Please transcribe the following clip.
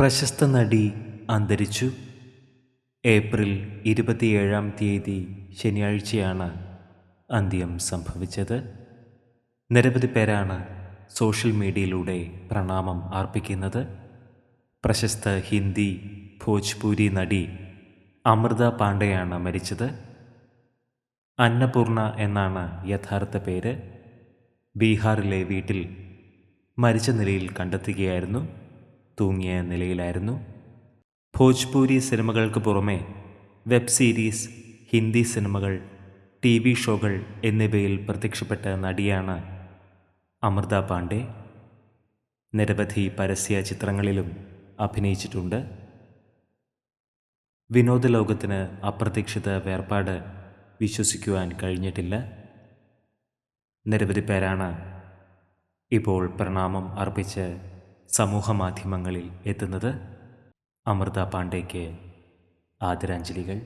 പ്രശസ്ത നടി അന്തരിച്ചു. ഏപ്രിൽ ഇരുപത്തിയേഴാം തീയതി ശനിയാഴ്ചയാണ് അന്ത്യം സംഭവിച്ചത്. നിരവധി പേരാണ് സോഷ്യൽ മീഡിയയിലൂടെ പ്രണാമം അർപ്പിക്കുന്നത്. പ്രശസ്ത ഹിന്ദി ഭോജ്പൂരി നടി അമൃത പാണ്ഡെയാണ് മരിച്ചത്. അന്നപൂർണ എന്നാണ് യഥാർത്ഥ പേര്. ബീഹാറിലെ വീട്ടിൽ മരിച്ച നിലയിൽ കണ്ടെത്തുകയായിരുന്നു. തൂങ്ങിയ നിലയിലായിരുന്നു. ഭോജ്പൂരി സിനിമകൾക്ക് പുറമെ വെബ് സീരീസ് ഹിന്ദി സിനിമകൾ ടി വി ഷോകൾ എന്നിവയിൽ പ്രത്യക്ഷപ്പെട്ട നടിയാണ് അമൃത പാണ്ഡെ. നിരവധി പരസ്യ ചിത്രങ്ങളിലും അഭിനയിച്ചിട്ടുണ്ട്. വിനോദ ലോകത്തിന് അപ്രതീക്ഷിത വേർപാട് വിശ്വസിക്കുവാൻ കഴിഞ്ഞിട്ടില്ല. നിരവധി പേരാണ് ഇപ്പോൾ പ്രണാമം അർപ്പിച്ച് സമൂഹ മാധ്യമങ്ങളിൽ എത്തുന്നത് അമൃത പാണ്ഡേക്ക് ആദരാഞ്ജലികൾ.